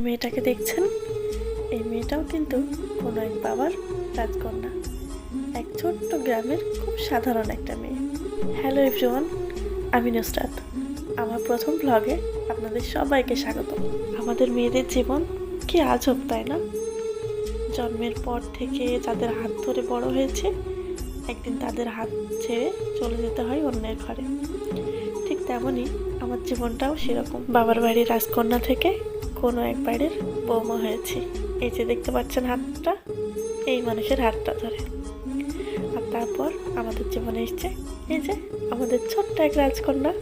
মেয়েটাকে দেখছেন? এই মেয়েটাও কিন্তু কোনো এক বাবার রাজকন্যা। এক ছোট্ট গ্রামের খুব সাধারণ একটা মেয়ে। হ্যালো এভরিওয়ান আমি নুসরাত। আমার প্রথম ব্লগে আপনাদের সবাইকে স্বাগত। আমাদের মেয়েদের জীবন কি আজব, তাই না? জন্মের পর থেকে যাদের হাত ধরে বড় হয়েছে, একদিন তাদের হাত ছেড়ে চলে যেতে হয় অন্যের ঘরে। ঠিক তেমনই আমার জীবনটাও সেরকম। বাবার বাড়ির রাজকন্যা থেকে কোনো এক বাড়ির বৌমা হয়েছি। এই যে দেখতে পাচ্ছেন হাতটা, এই মানুষের হাতটা ধরে। আর তারপর আমাদের জীবনে এসছে, এই যে আমাদের ছোট্ট এক রাজকন্যা।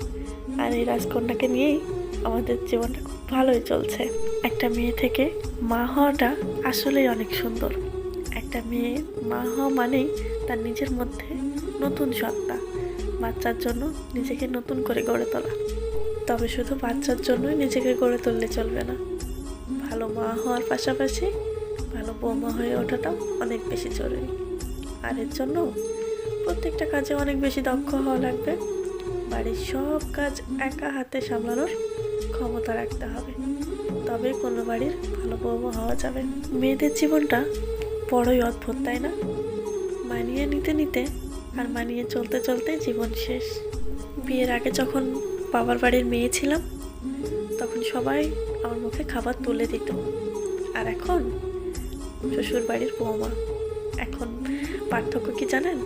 আর এই রাজকন্যাকে নিয়েই আমাদের জীবনটা খুব ভালোই চলছে। একটা মেয়ে থেকে মা হওয়াটা আসলেই অনেক সুন্দর। একটা মেয়ে মা হওয়া মানেই তার নিজের মধ্যে নতুন সত্তা, বাচ্চার জন্য নিজেকে নতুন করে গড়ে তোলা। তবে শুধু বাচ্চার জন্যই নিজেকে গড়ে তুললে চলবে না। ভালো মা হওয়ার পাশাপাশি ভালো বৌমা হয়ে ওঠাটাও অনেক বেশি জরুরি। আর এর জন্য প্রত্যেকটা কাজে অনেক বেশি দক্ষ হওয়া লাগবে। বাড়ির সব কাজ একা হাতে সামলানোর ক্ষমতা রাখতে হবে। তবেই কোনো বাড়ির ভালো বৌমা হওয়া যাবে মেয়েদের জীবনটা বড়ই অদ্ভুত, তাই না? মানিয়ে নিতে নিতে আর মানিয়ে চলতে চলতে জীবন শেষ। বিয়ের আগে যখন বাবার বাড়ির মেয়ে ছিলাম, তখন সবাই আমার মুখে খাবার তুলে দিত। আর এখন শ্বশুর বাড়ির বৌমা। এখন পার্থক্য কি জানেন?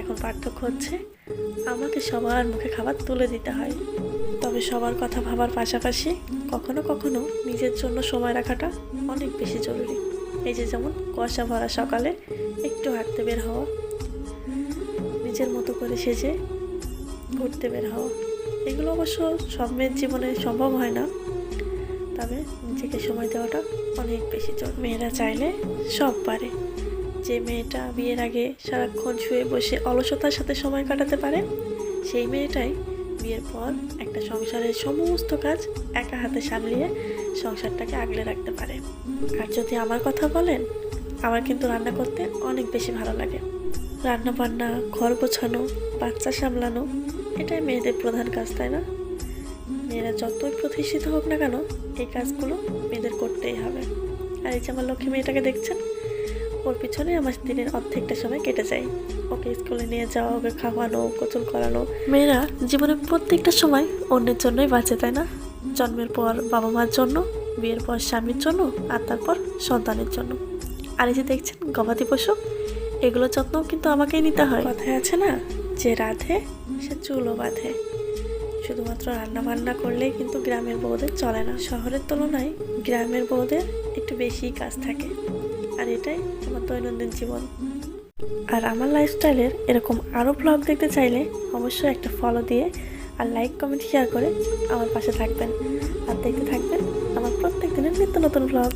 এখন পার্থক্য হচ্ছে আমাকে সবার মুখে খাবার তুলে দিতে হয়। তবে সবার কথা ভাবার পাশাপাশি কখনো কখনো নিজের জন্য সময় রাখাটা অনেক বেশি জরুরি। এই যে যেমন কুয়াশা ভরা সকালে একটু হাঁটতে বের হওয়া, নিজের মতো করে সেজে ঘুরতে বের হওয়া। এগুলো অবশ্য সব মেয়ের জীবনে সম্ভব হয় না। তবে নিজেকে সময় দেওয়াটা অনেক বেশি জোর মেয়েরা চাইলে সব পারে। যে মেয়েটা বিয়ের আগে সারাক্ষণ শুয়ে বসে অলসতার সাথে সময় কাটাতে পারে, সেই মেয়েটাই বিয়ের পর একটা সংসারের সমস্ত কাজ একা হাতে সামলিয়ে সংসারটাকে আগলে রাখতে পারে। আর যদি আমার কথা বলেন, আমার কিন্তু রান্না করতে অনেক বেশি ভালো লাগে। রান্না বান্না ঘর গোছানো, বাচ্চা সামলানো এটাই মেয়েদের প্রধান কাজ, তাই না? মেয়েরা যতই প্রতিষ্ঠিত হোক না কেন, এই কাজগুলো মেয়েদের করতেই হবে। আর এই যে আমার লক্ষ্মী মেয়েটাকে দেখছেন, ওর পিছনে আমার দিনের অর্ধেকটা সময় কেটে যায়। ওকে স্কুলে নিয়ে যাওয়া ওকে খাওয়ানো, গোসল করানো। মেয়েরা জীবনে প্রত্যেকটা সময় অন্যের জন্যই বাঁচে, তাই না? জন্মের পর বাবা মার জন্য, বিয়ের পর স্বামীর জন্য, আর তারপর সন্তানের জন্য। আর এই যে দেখছেন গবাদি পশু, এগুলো যত্নও কিন্তু আমাকেই নিতে হয়। কথায় আছে না যে রাধে, সে চুলও বাঁধে। শুধুমাত্র রান্না বান্না করলেই কিন্তু গ্রামের বউদের চলে না। শহরের তুলনায় গ্রামের বউদের একটু বেশিই কাজ থাকে। আর এটাই আমার দৈনন্দিন জীবন। আর আমার লাইফস্টাইলের এরকম আরও ব্লগ দেখতে চাইলে অবশ্যই একটা ফলো দিয়ে আর লাইক কমেন্ট শেয়ার করে আমার পাশে থাকবেন। আর দেখতে থাকবেন আমার প্রত্যেক দিনের নিত্য নতুন ব্লগ